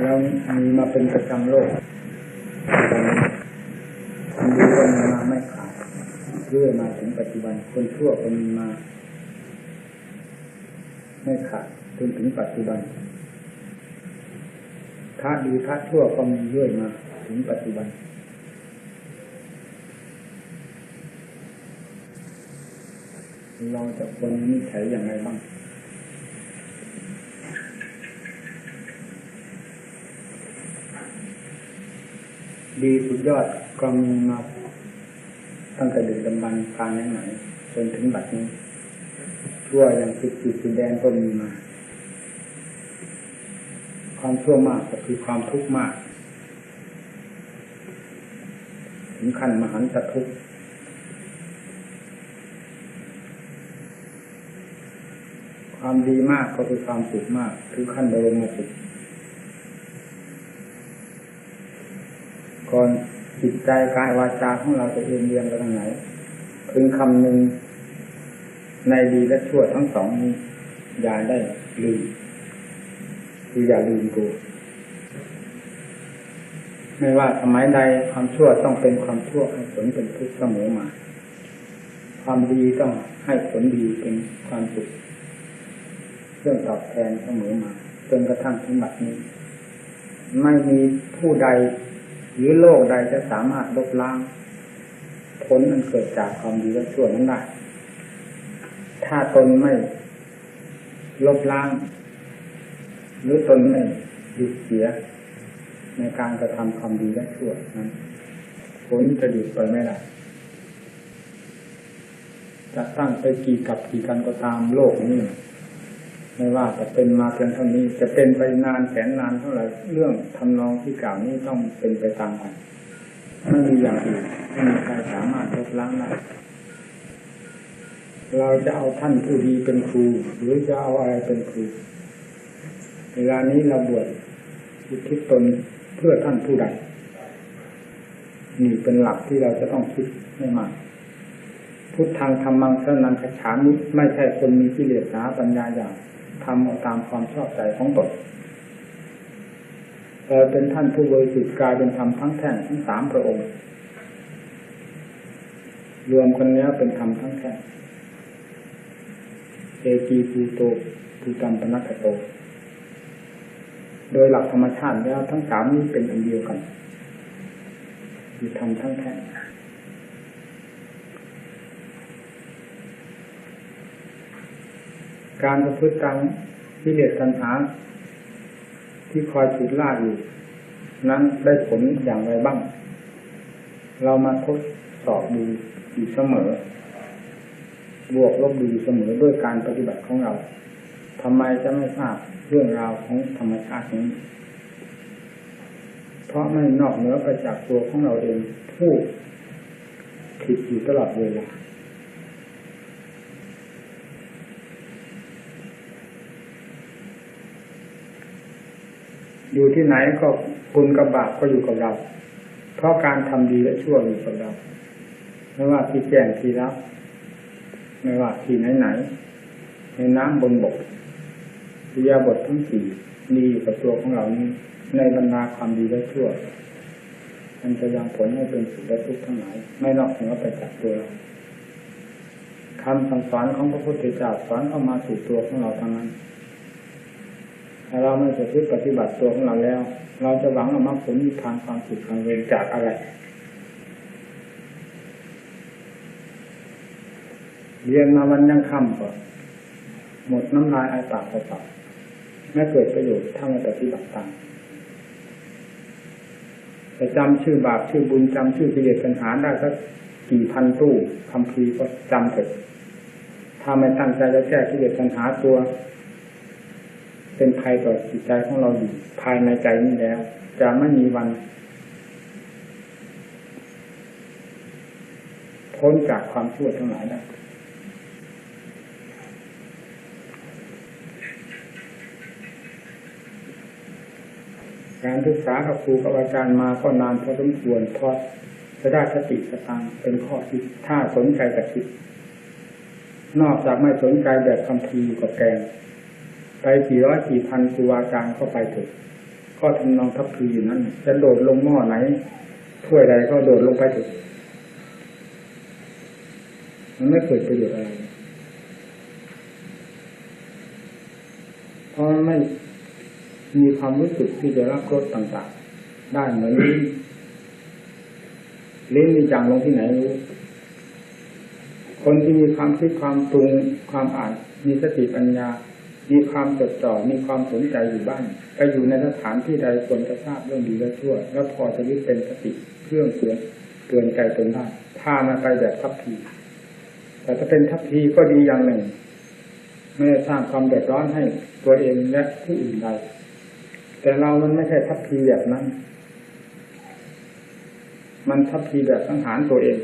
แล้วมีมาเป็นประจำโลกคนดีก็มีมาไม่ขาดเรื่อยมาถึงปัจจุบันคนชั่วก็มีมา ไม่ขาดจนถึงปัจจุบันพระดีพระชั่วก็มีเรื่อยมาถึงปัจจุบันเราจะควรนิสัยอย่างไรบ้าง ดีสุดยอดก็มีมาตั้งแต่เด็กดำบันพานไหนจนถึงบัดนี้ชั่วอย่างสุดจุดสุดแดนก็มีมา ความชั่วมากก็คือความทุกข์มากถึงขั้นมหันตทุกข์ความดีมากก็คือความสุขมาก คือขั้นบรมสุข ก่อนจิตใจกายวาจาของเราจะเอียงเรียงไปทางไหนพึงคำหนึ่งในดีและชั่วทั้งสองนี้อย่าได้ลืมคืออย่าลืมตัวไม่ว่าสมัยใดความชั่วต้องเป็นความชั่วให้ผลเป็นทุกข์เสมอมา ความดีต้องให้ผลดีเป็นความสุขเรื่องตอบแทนเสมอมาจนกระทั่งถึงบัดนี้ ไม่มีผู้ใด หรือโลกใดจะสามารถลบล้างผลมันเกิดจากความดีและชั่วนั้นได้ถ้าตนไม่ลบล้าง หรือตนไม่หยุดเสีย ในการกระทำความดีและชั่วนั้นผลจะหยุดไปไม่ได้จะตั้งไปกี่กับกี่กันก็ตามโลกนี้ ไม่ว่าจะเป็นมาเพียงเท่านี้ จะเป็นไปนานแสนนานเท่าไหร่เรื่องทำนองที่กล่าวนี้ต้องเป็นไปตามกันไม่มีอย่างอื่นไม่มีใครสามารถลบล้างได้เราจะเอาท่านผู้ดีเป็นครู หรือจะเอาอะไรเป็นครูเวลานี้เราบวชอุทิศตนเพื่อท่านผู้ใดนี่เป็นหลักที่เราจะต้องคิดให้มากพุทธังธรรมังสนังขฉามิไม่ใช่คนมีกิเลสหาปัญญาอย่าง ทำตามความชอบใจของตนแต่เป็นท่านผู้บริสุทธิ์กายเป็นธรรมทั้งแท่งทั้งสามพระองค์ รวมกันแล้วเป็นธรรมทั้งแท่งเอกีปูโตปูตัมปนัคโต โดยหลักธรรมชาติแล้วทั้งสามนี้เป็นอันเดียวกันคือธรรมทั้งแท่ง การประพฤติตามที่เลสตัณหา ที่คอยฉุดล่าอยู่ นั้นได้ผลอย่างไรบ้าง เรามาทดสอบดูอยู่เสมอ บวกลบดูอยู่เสมอด้วยการปฏิบัติของเราทำไมจะไม่ทราบเรื่องราวของธรรมชาตินี้ เพราะไม่นอกเหนือไปจากตัวของเราเองผู้ผิดอยู่ตลอดเวลา อยู่ที่ไหนก็บุญกับบาปก็อยู่กับเรา เพราะการทำดีและชั่วอยู่กับเราไม่ว่าที่แจ้งที่รับ ไม่ว่าที่ไหนไหน ในน้ำบนบกวิยาบททั้งสี่มีอยู่กับตัวของเรานี้ในบรรดาความดีและชั่วมันจะยังผลให้เป็นสุขและทุกข์ทั้งหลาย ไม่นอกเหนือไปจากตัวเราคำสั่งสอนของพระพุทธเจ้าสอนเข้ามาสู่ตัวของเราทั้งนั้น ถ้าเราไม่จะพึ่งปฏิบัติตัวของเราแล้ว เราจะหวังอามรรคผลนิพพานความสุขความเวรจากอะไรเรียนมาวันยังค่ำก่อนหมดน้ำลายไอปากไปปากไม่เกิดประโยชน์ถ้าไม่ปฏิบัติตามแต่จำชื่อบาปชื่อบุญจำชื่อกิเลสปัญหาได้สักกี่พันตู้คำพีก็จำเถอะถ้าไม่ตั้งใจจะแก้กิเลสปัญหาตัว เป็นภัยต่อจิตใจของเราอยู่ภายในใจนี้แล้ว จะไม่มีวันพ้นจากความชั่วทั้งหลายได้การศึกษากับครูกับอาจารย์มาก็นานพอสมควรพอจะได้สติสตังเป็นข้อคิดถ้าสนใจกับคิด นอกจากไม่สนใจแบบคำพีกับแกง ไปกี่ร้อยกี่พันครูอาจารย์ก็ไปถึงก็ทำนองทัพพีออยู่นั้น จะโดดลงหม้อไหนถ้วยใดก็โดดลงไปเถอะมันไม่เกิดประโยชน์อะไรเพราะไม่มีความรู้สึกที่จะรับรสต่างๆ ได้เหมือนลิ้นลิ้นมีจังลงที่ไหนรู้ คนที่มีความคิดความปรุงความอ่านมีสติปัญญา มีความจดจ่อมีความสนใจอยู่บ้างไปอยู่ในสถานที่ใดควรจะทราบเรื่องดีและชั่ว แล้วพอจะยึดเป็นสติเครื่องเตือนเตือนใจตนได้พามาไปแบบทัพพีแต่ถ้าเป็นทัพพีก็ดีอย่างหนึ่งไม่ได้สร้างความเดือดร้อนให้ตัวเองและผู้อื่นใดแต่เรามันไม่ใช่ทัพพีแบบนั้น มันทัพพีแบบสังหารตัวเอง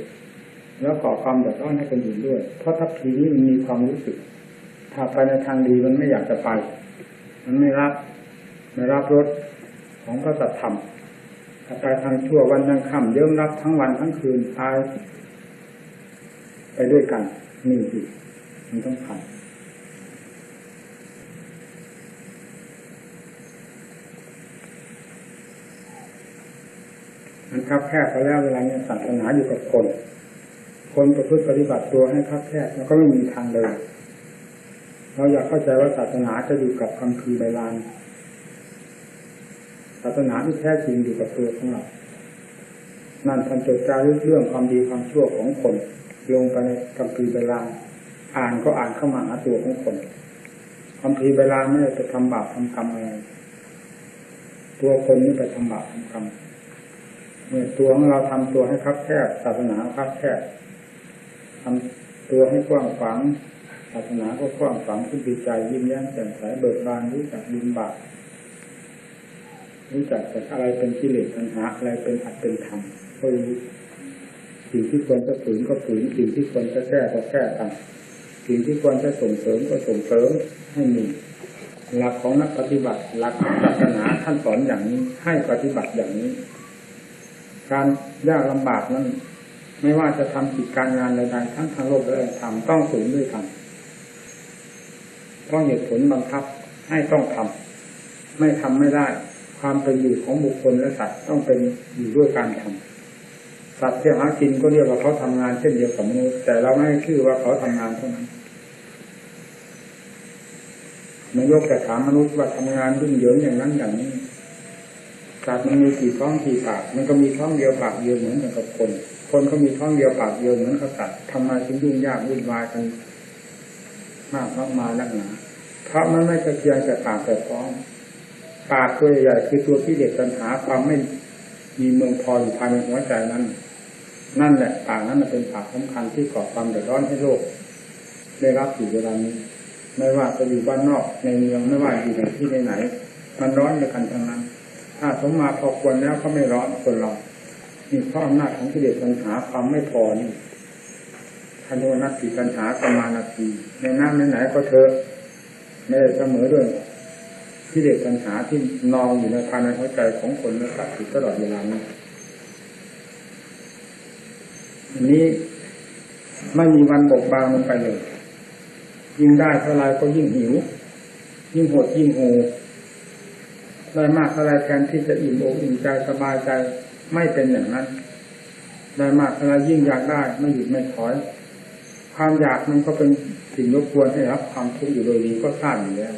แล้วก่อความเดือดร้อนให้คนอื่นด้วย เพราะทัพพีนี้มันมีความรู้สึก ถ้าไปในทางดีมันไม่อยากจะไป มันไม่รับไม่รับรสของพระสัทธรรมถ้าไปทางชั่ววันยังค่ำเยิ้มรับทั้งวันทั้งคืนตายไปด้วยกันนี่สิมันต้องทำมันคับแคบไปแล้วเวลาเนี่ยศาสนาอยู่กับคน คนประพฤติปฏิบัติตัวให้คับแคบแล้วก็ไม่มีทางเดิน เราอยากเข้าใจว่าศาสนาจะอยู่กับคำคือใบลานศาสนาที่แท้จริงอยู่กับตัวของเรา นั่นท่านจดจารึกเรื่องความดีความชั่วของคนลงไปในคำพีใบลานอ่านก็อ่านเข้ามาหาตัวของคนคำพีใบลานไม่ได้ไปทำบาปทำกรรมอะไรตัวคนนี่ไปทำบาปทำกรรมเมื่อตัวของเราทำตัวให้คับแคบศาสนาคับแคบทำตัวให้กว้างขวาง ศาสนาก็กว้างขวางขึ้นดีใจยิ้มแย้มแจ่มใสเบิกบานรู้จักยินบาปรู้จักแต่อะไรเป็นกิเลสปัญหาอะไรเป็นอัตเป็นธรรมก็รู้สิ่งที่ควรจะฝืนก็ฝืนสิ่งที่ควรจะแก้ก็แก้ตามสิ่งที่ควรจะส่งเสริมก็ส่งเสริมให้มีหลักของนักปฏิบัติหลักศาสนาท่านสอนอย่างนี้ ให้ปฏิบัติอย่างนี้ การยากลำบากนั้น ไม่ว่าจะทำกิจการงานใดๆทั้งทางโลกและทางต้องฝืนด้วยกันเพ ราะเหตุผลบังคับให้ต้องทำไม่ทำไม่ได้ ความเป็นอยู่ของบุคคลและสัตว์ต้องเป็นอยู่ด้วยการทำสัตว์ที่หากินก็เรียกว่าเขาทำงานเช่นเดียวกับมนุษย์แต่เราไม่ให้ชื่อว่าเขาทำงานเท่านั้นนายกจะถามมนุษย์ว่าทำงานยุ่งเหยิงอย่างนั้นอย่างนี้สัตว์มันมีกี่ท้องกี่ปาก มันก็มีท้องเดียวปากเดียวเหมือนกับคน คนเขามีท้องเดียวปากเดียวเหมือนกับสัตว์ทำไมถึงยุ่งยากวุ่นวายกันมากมากมาลักหนา เพราะมันไม่จะเพียงแต่ปากแต่ท้องปากตัวใหญ่คือตัวที่เด็กปัญหาความไม่มีเมืองพออยู่ภายในหัวใจนั้น นั่นแหละปากนั้นเป็นปากสำคัญที่ก่อความเดือดร้อนให้โลก ได้รับอยู่เวลานี้ไม่ว่าจะอยู่บ้านนอกในเมืองไม่ว่าอยู่ในที่ไหนๆมันร้อนด้วยกันทั้งนั้น ถ้าสมมาพอควรแล้วก็ไม่ร้อนคนเรามีข้ออำนาจของกิเลสปัญหาความไม่พอนี่ทนุนัตติปัญหาประมาณนาทีในน้ำไหนๆก็เถอะ ไม่ได้เสมอด้วยกิเลสปัญหาที่นองอยู่ในภายในหัวใจของคนและสัตว์อยู่ตลอดเวลานี้อันนี้ไม่มีวันบกบางลงไปเลย ยิ่งได้เท่าไรก็ยิ่งหิว ยิ่งหดยิ่งโหได้มากเท่าไรแทนที่จะอิ่มอกอิ่มใจสบายใจไม่เป็นอย่างนั้น ได้มากเท่าไรยิ่งอยากได้ ไม่หยุดไม่ถอย ความอยากมันก็เป็นสิ่งรบกวนให้รับ ความทุกข์อยู่โดยดีก็ทราบอยู่แล้ว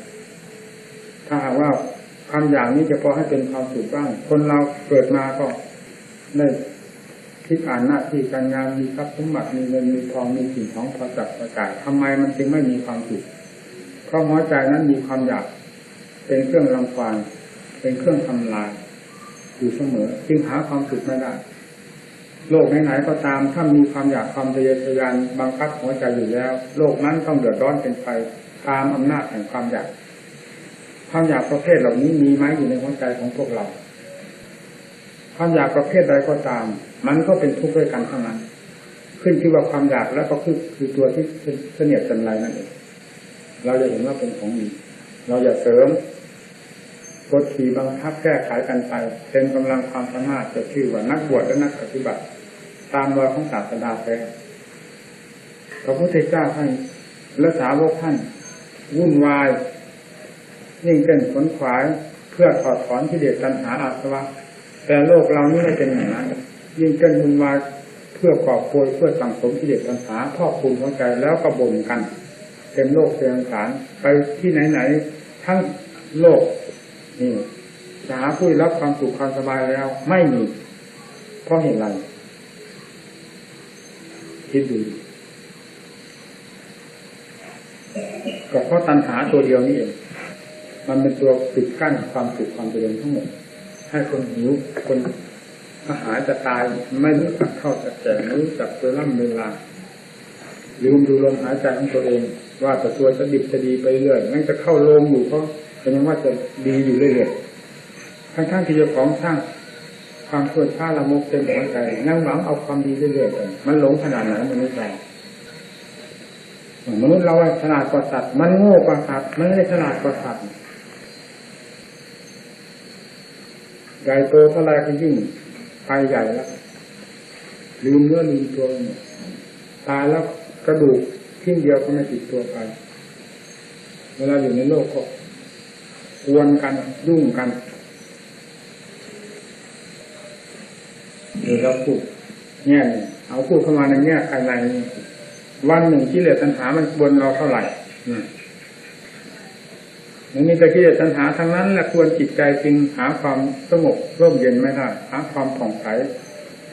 ถ้าหากว่าความอยากนี้จะพอให้เป็นความสุขบ้าง คนเราเกิดมาก็ได้คิดอ่านหน้าที่การงานมีทรัพย์สมบัติมีเงินมีทองมีสิ่งของพอจับประกาศทำไมมันจึงไม่มีความสุขเพราะหัวใจนั้นมีความอยาก เป็นเครื่องรังควานเป็นเครื่องทำลายอยู่เสมอ จึงหาความสุขไม่ได้ โลกไหนๆก็ตามถ้ามีความอยากความทะเยอทะยานบังคับหัวใจอยู่แล้ว โลกนั้นต้องเดือดร้อนเป็นไฟตามอำนาจแห่งความอยาก ความอยากประเภทเหล่านี้มีไหมอยู่ในหัวใจของพวกเรา ความอยากประเภทใดก็ตาม มันก็เป็นทุกข์ด้วยกันทั้งนั้น ขึ้นที่ว่าความอยากแล้วก็คือคือตัวที่เสนียดจันไรนั่นเองเราจะเห็นว่าเป็นของดีเราอย่าเสริมกดขี่บังคับแก้ไขกันไปเป็นกำลังความสามารถจะชื่อว่านักบวชและนักปฏิบัติ ตามรอยของศาสดาแท้พระพุทธเจ้าท่านและสาวกท่านวุ่นวายยิ่งเต้นขนขวายเพื่อถอดถอนกิเลสตัณหาอาสวะ แต่โลกเรานี่ไม่เป็นอย่างนั้นยิ่งเกินมุนวายเพื่อกอบโกยเพื่อสังสมกิเลสตัณหาพอกคูณหัวใจแล้วก็บ่นกันเต็มโลกเต็มสารไปที่ไหนๆทั้งโลกนี่หาผู้รับความสุขความสบายแล้ว ไม่มีเพราะเหตุไร คิดดูก็เพราะตัณหาตัวเดียวนี่เองมันเป็นตัวปิดกั้นความสุขความเจริญทั้งหมด ให้คนหิวคนอาหารจะตายไม่รู้จักเข้าจักแก่ไม่รู้จักเวลาเวลาลืมดูลมหายใจของตัวเอง ว่าแต่ตัวจะดิบจะดีไปเรื่อยนั่นจะเข้าโรงอยู่ก็เป็นยังว่าจะดีอยู่เรื่อยๆทั้งๆที่เจ้าของสร้าง ความชั่วช้าละมุกเต็มหัวใจนั่งหวังเอาความดีเรื่อยๆไปมันหลงขนาดไหนมนุษย์เรามนุษย์เราฉลาดกว่าสัตว์มันโง่กว่าสัตว์มันไม่ได้ฉลาดกว่าสัตว์ใหญ่โตเท่าไรก็ยิ่งไปใหญ่แล้วลืมเนื้อลืมตัวตายแล้วกระดูกทิ้งเดียวก็ไม่ติดตัวไปเวลาอยู่ในโลกก็กวนกันยุ่งกัน เดี๋ยวเราพูดแง่เนี่เอาพูดเข้ามาในแง่ภายในวันหนึ่งที่เหลือตัณหามันบนเราเท่าไหร่มันมีแต่กิเลสตัณหาทั้งนั้นแหละควรจิตใจจึงหาความสงบร่มเย็นไม่ได้หาความผ่องใส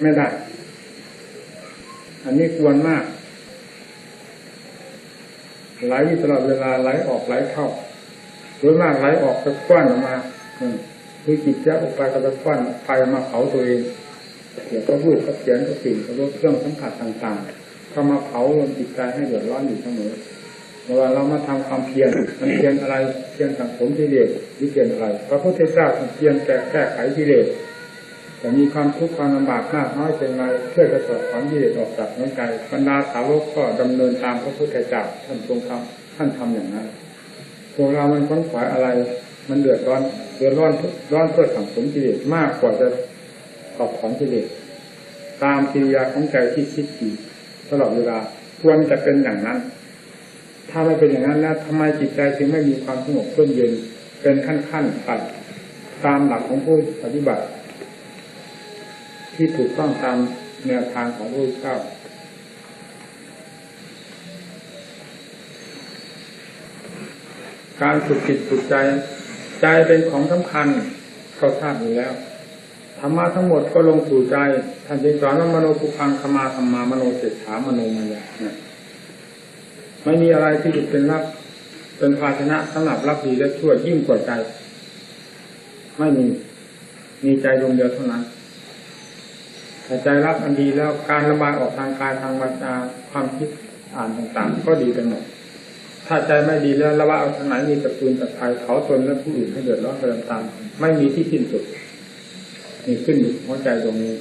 ไม่ได้ อันนี้ควรมากไหลตลอดเวลาไหลออกไหลเข้าโดยมากไหลออกจะควันออกมาคือจิตจะออกไปก็จะควันไฟมาเผาตัวเอง เกี่ยวกับรูปกับเสียงกับสิ่งกับรสเครื่องสัมผัสต่างๆเข้ามาเผาลนจิตใจให้เดือดร้อนอยู่เสมอเวลาเรามาทำความเพียรมันเพียรอะไรเพียรสังสมกิเลสหรือเพียรอะไรพระพุทธเจ้าเพียรแก้แก้ไขกิเลสแต่มีความทุกข์ความลำบากมากน้อยเป็นไรเพื่อจะสอดถอนกิเลสออกจากหัวใจบรรดาสาวกก็ดำเนินตามพระพุทธเจ้าท่านทรงทำท่านทำอย่างนั้นพวกเรามันค้นขวายอะไร มันเดือดร้อนเดือดร้อนร้อนเพื่อสังสมกิเลสมากกว่าจะ สอดถอนกิเลสตามกิริยาของใจที่คิดดีตลอดเวลาควรจะเป็นอย่างนั้น ถ้าไม่เป็นอย่างนั้นแล้วทำไมจิตใจจึงไม่มีความสงบร่มเย็นเป็นขั้นขั้นไปตามหลักของผู้ปฏิบัติ ที่ถูกต้องตามแนวทางของพระเจ้าการฝึกจิตฝึกใจ ใจเป็นของสำคัญเขาทราบอยู่แล้ว ธรรมะทั้งหมดก็ลงสู่ใจท่านจึงสอนว่ามโนปุพังขมาธรรมามโนเศรษฐามโนมายาไม่มีอะไรที่จะเป็นรับเป็นภาชนะสำหรับรับดีและชั่วยิ่งกว่าใจ ไม่มีมีใจดวงเดียวเท่านั้นแต่ใจรับอันดีแล้วการระบายออกทางกายทางวาจาความคิดอ่านต่างๆ ก็ดีไปหมดถ้าใจไม่ดีแล้วระบายออกทางไหนมีตะปูนตะไคร้เผาตนและผู้อื่นให้เดือดร้อนไปตามๆไม่มีที่สิ้นสุด นี่ขึ้นอยู่หัวใจตรงนี้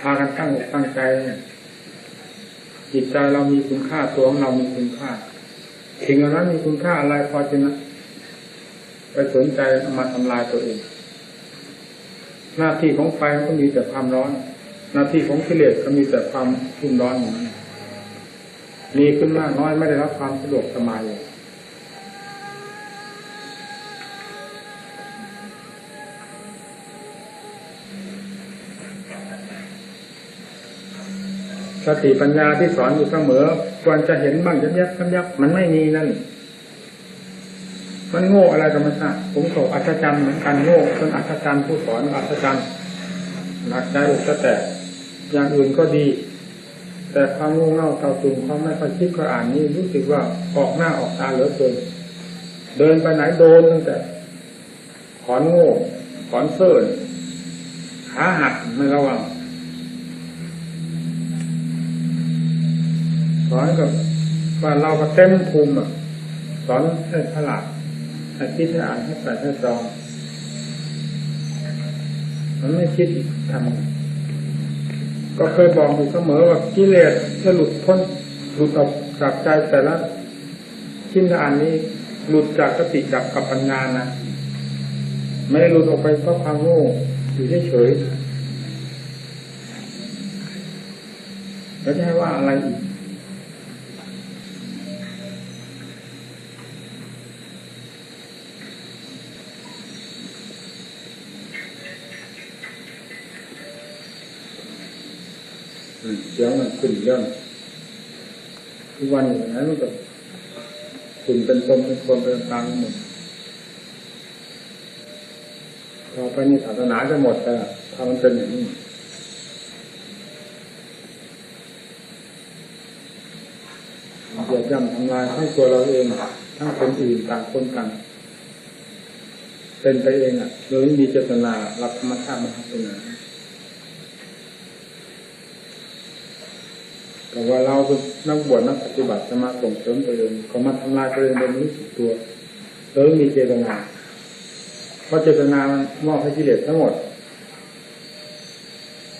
พากันตั้งอกตั้งใจ จิตใจเรามีคุณค่าตัวของเรามีคุณค่าสิ่งเหล่านั้นมีคุณค่าอะไรพอจะนะไปสนใจมาทำลายตัวเอง หน้าที่ของไฟก็มีแต่ความร้อน หน้าที่ของกิเลสก็มีแต่ความรุ่มร้อนอย่างนั้นมีขึ้นมากน้อยไม่ได้รับความสะดวกสบายเลย สติปัญญาที่สอนอยู่เสมอ ควรจะเห็นบ้างยับยับยับยับมันไม่มีนั่น มันโง่อะไรกันมาซะผมเขาอัศจรรย์เหมือนกันโง่จนอัศจรรย์ผู้สอนอัศจรรย์หนักใจอกจะแตกอย่างอื่นก็ดี แต่ความโง่เง่าเตาตุ่มความไม่ค่อยคิดก็อ่านนี่รู้สึกว่าออกหน้าออกตาเหลือเกินเดินไปไหนโดนตั้งแต่ขอนโง่ขอนเซิร์นขาหักไม่ระวัง สอนกับว่าเราก็เต็มภูมิสอนให้ฉลาดให้คิดให้อ่านให้ใส่ให้จองมันไม่คิดทำก็เคยบอกอยู่เสมอว่ากิเลสจะหลุดพ้นหลุดออกจากใจแต่ละชิ้นละอันนี้หลุดจากสติจากกับปัญญานะไม่ได้หลุดออกไปเพราะความโง่อยู่เฉยๆแล้วจะให้ว่าอะไรอีก เสียงมันขึ้นเรื่องทุกวันอย่างนั้นมันก็ขุ่นเป็นตมเป็นคนเป็นตามหมดต่อไปนี่ศาสนาจะหมดแต่ถ้ามันเป็นอย่างนี้เหยียบย่ำทำลายทั้งตัวเราเอง ทั้งคนอื่นต่างคนต่างเป็นไปเองอะโดยไม่มีเจตนารับธรรมชาติมาทำเป็นอย่างนั้น แต่ว่าเราเป็นนักบวชนักปฏิบัติจะมาส่งเสริมตัวเองก็มาทำลายตัวเองโดยไม่รู้สึกตัวโดยไม่มีเจตนา เพราะเจตนามอบให้กิเลสทั้งหมด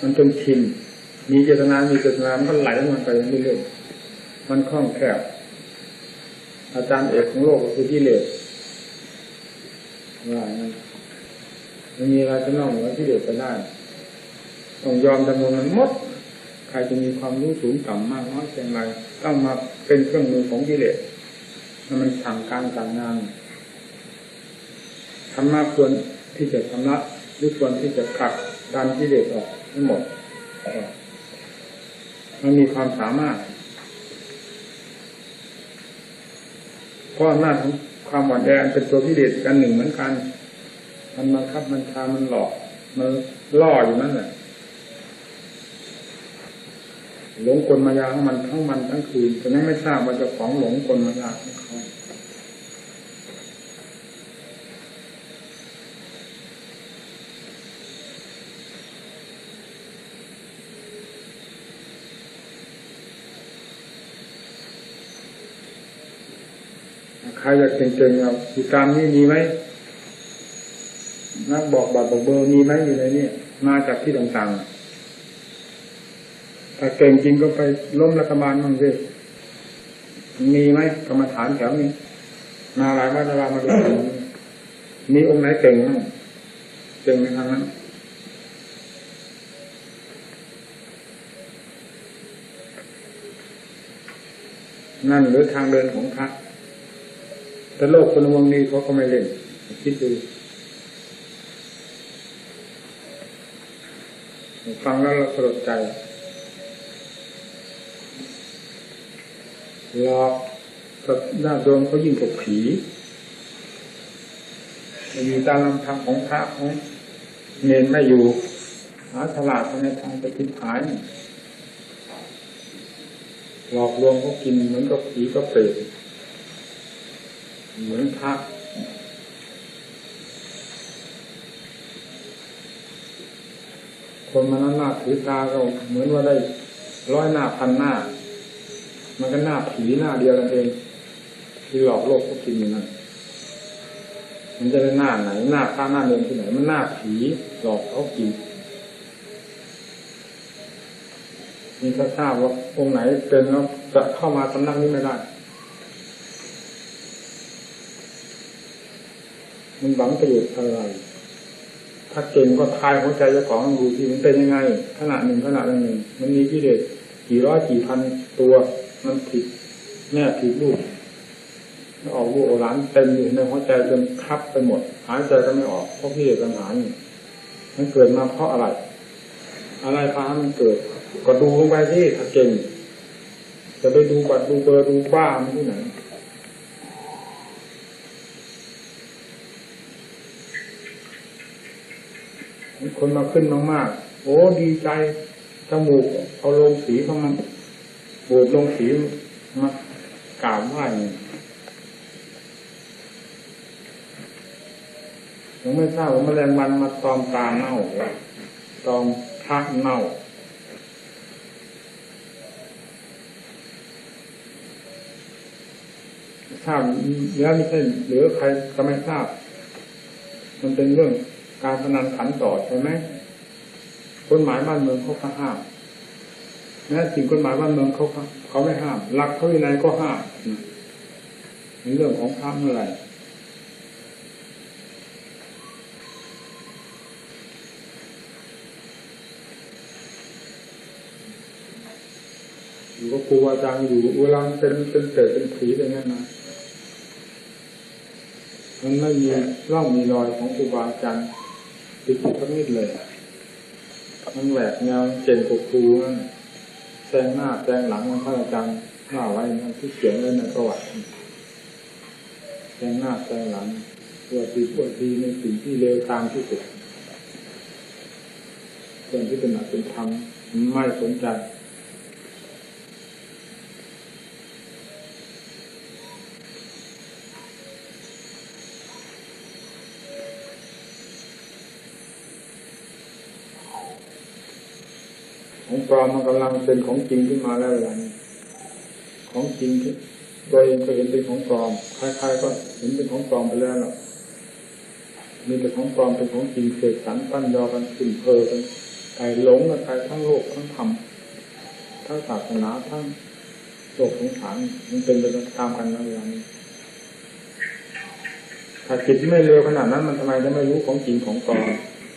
มันจนชินมีเจตนา มีเจตนา มันก็ไหลมันไปเรื่อยๆมันคล่องแคล่วอาจารย์เอกของโลกก็คือกิเลสว่างั้นมันมีอะไรจะนอกเหนือกิเลสไปได้ต้องยอมดำเนินมันหมด ครจะมีความรู้สูงต่ำมากน้อยเพียงไรต้องมาเป็นเครื่องมือของกิเลสมันสั่งการสั่งงานธรรมะควรที่จะชำระหรือควรที่จะขัดดันกิเลสออกทั้งหมดมันมีความสามารถเพราะอำนาจของความหวานแดงเป็นตัวกิเลสกันหนึ่งเหมือนกัน มันบังคับมันทามันหลอก มันล่ออยู่นั่นแหละ หลงกลมายาของมันทั้งมันทั้งคืนแต่นั้นไม่ทราบว่าจะของหลงกลมายาของเขาใครอยากเก่งๆเอาติดตามนี่มีไหมนักบอกบัตรบอกเบอร์มีไหมอยู่ในนี้มาจากที่ต่างๆ ถ้าเก่งจริงก็ไปล้มรัฐบาลมั่งสิมีไหมกรรมฐานแถวนี้ มาหลายวัดหลามาดูมีองค์ไหนเก่งมั้งเก่งในทางนั้นนั่นหรือทางเดินของพระแต่โลกคนวงนี้เขาก็ไม่เล่น คิดดูฟังแล้วเราสลดใจ หลอกกับหน้าโดนเขายิ่งกับผีอยู่ตามลำพังของพระของเนนไม่อยู่ หาฉลาดในทางไปทิพหายหลอกลวงเขากินเหมือนกับผีก็เปรตเหมือนพระคนมันหน้าถือตาก็เหมือนว่าได้ร้อยหน้าพันหน้า มันก็หน้าผีหน้าเดียวกันเองที่หลอกโลกก็กินอย่างนั้นมันจะได้หน้าไหนหน้าพระหน้าเดินที่ไหน มันหน้าผีหลอกเขากินมีถ้าทราบว่าองค์ไหนเป็นแล้วจะเข้ามาสำหนักนี้ไม่ได้มันหวังประโยชน์อะไร ถ้าเก่งก็ทายหัวใจเจ้าของดูที่มันเป็นยังไงขนาดหนึ่งขนาดหนึ่ง มันมีกิเลสกี่ร้อยกี่พันตัว มันผิดแม่ผิดลูกออกลูกหลานเต็มอยู่ในหัวใจจนคับไปหมด หายใจก็ไม่ออกเพราะกิเลสปัญหานี่มันเกิดมาเพราะอะไร อะไรพามันเกิด ก็ดูลงไปที่ถ้าเก่ง จะไปดูบัตรดูเบอร์ดูบ้ามันที่ไหนคนมาขึ้นมากๆ โอ้ดีใจจมูกเอาลงสีเข้ามัน โบดลงสีมากราบไหว้ยังไม่ทราบว่าแมลงวันมาตอมตาเน่าตอมพักเน่าทราบแล้วไม่ใช่หรือใครก็ไม่ทราบ มันเป็นเรื่องการพนันขันต่อใช่ไหมกฎหมายบ้านเมืองเขาก็ห้าม แม้สิ่งกฎหมายบ้านเมืองเขาเขาไม่ห้ามหลักเขาในก็ห้ามในเรื่องของพระเมื่อไรอยู่กับครูอาจารย์อยู่เวลาเป็นเป็นเกิดเป็นผีอะไรนั่นนะมันไม่มีร่องมีรอยของครูบาอาจารย์ติดอยู่สักนิดเลย มันแหวกแนวเจนกครูนั่น แซงหน้าแซงหลังมันพระอาจารย์ว่าไว้นะที่เขียนไว้ในประวัติแซงหน้าแซงหลังปวดีตัวดีในสิ่งที่เลวตามที่สุดส่วนที่เป็นหนักเป็นธรรมไม่สนใจ ลอมมันกำลังเป็นของจริงขึ้นมาแล้วเวลานี้ของจริงที่ตัวเองก็เห็นเป็นของปลอมใครๆก็เห็นเป็นของปลอมไปแล้วหรอกมีแต่ของปลอมเป็นของจริงเสกสรรปั้นยอกันขึ้นเพอกันไปหลงกันไปทั้งโลกทั้งธรรมทั้งศาสนาทั้งโลกสงสารมันเป็นไปตามกันแล้วเวลานี้ถ้าจิตไม่เร็วขนาดนั้นมันทำไมจะไม่รู้ของจริงของปลอม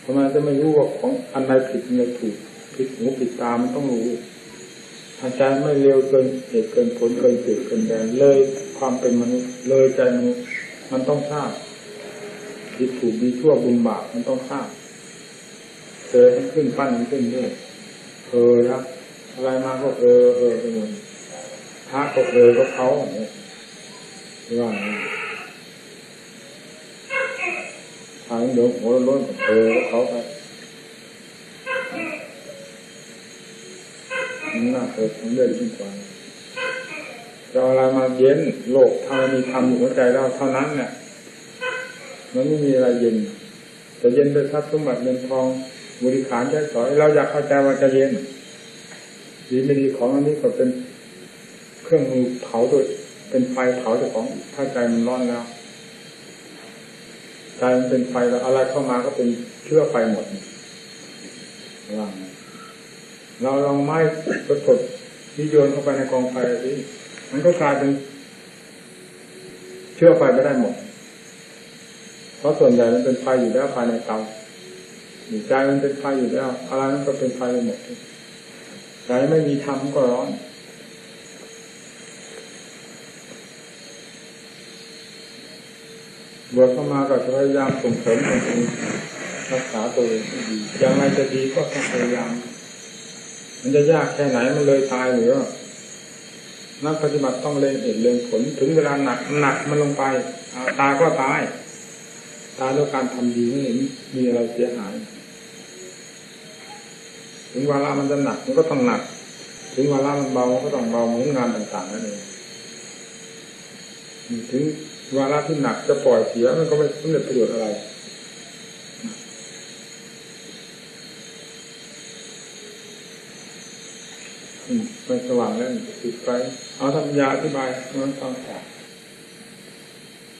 ทำไมจะไม่รู้ว่าของอันใดผิดอันใดถูก ผิดหูผิดตามันต้องรู้อาจารย์ไม่เร็วเกินเหตุเกินผลเกินเกิดเกินแดนเลยความเป็นมนุษย์เลยใจมนุษย์มันต้องทราบผิดถูกดีชั่วบุญบาปมันต้องทราบเจอมันขึ้นปั้นมันขึ้นด้วยเออครับอะไรมาก็เออเออไปหมดพระก็เออก็เขาเนี่ยว่าทางเดี๋ยวหัวล้นเออก็เขาไป มันน่าเกิดผลเรื่อยขึ้นกว่าเอาอะไรมาเย็นโลกถ้ามีธรรมอยู่หัวใจเราเท่านั้นเนี่ยมันไม่มีอะไรเย็นจะเย็นด้วยทรัพย์สมบัติเงินทองบริขารใช้สอยเราอยากเข้าใจว่าจะเย็นดีไม่ดีของอันนี้ก็เป็นเครื่องมือเผาโดยเป็นไฟเผาเจ้าของถ้าใจมันร้อนแล้วใจมันเป็นไฟแล้วอะไรเข้ามาก็เป็นเชื้อไฟหมดว่าง เราลองไม้กระถดที่โยนเข้าไปในกองไฟสิมันก็กลายเป็น เชื้อไฟไม่ได้หมด เพราะส่วนใหญ่มันเป็นไฟอยู่แล้วภายในเตาหรือใจมันเป็นไฟอยู่แล้วอะไรมันก็เป็นไฟไปหมดใจไม่มีธรรมก็ร้อนบวชเข้ามาก็พยายามส่งเสริมตนเองรักษาตัวเองให้ดีอย่างไรจะดีก็ต้องพยายาม มันจะยากแค่ไหนมันเลยตายหรือว่านักปฏิบัติต้องเล็งเห็นเล็งผลถึงเวลาหนักหนักมันลงไปตายก็ตาย ตายด้วยการทำดีไม่เห็นมีอะไรเสียหาย ถึงเวลามันจะหนักมันก็ต้องหนัก ถึงเวลามันเบามันก็ต้องเบาเหมือนงานต่างๆนั่นเองถึงเวลาที่หนักจะปล่อยเสียมันก็ไม่สำเร็จประโยชน์อะไร อืม ไม่สว่างแล้วติดไฟเอาธรรมยาอธิบายมันฟัง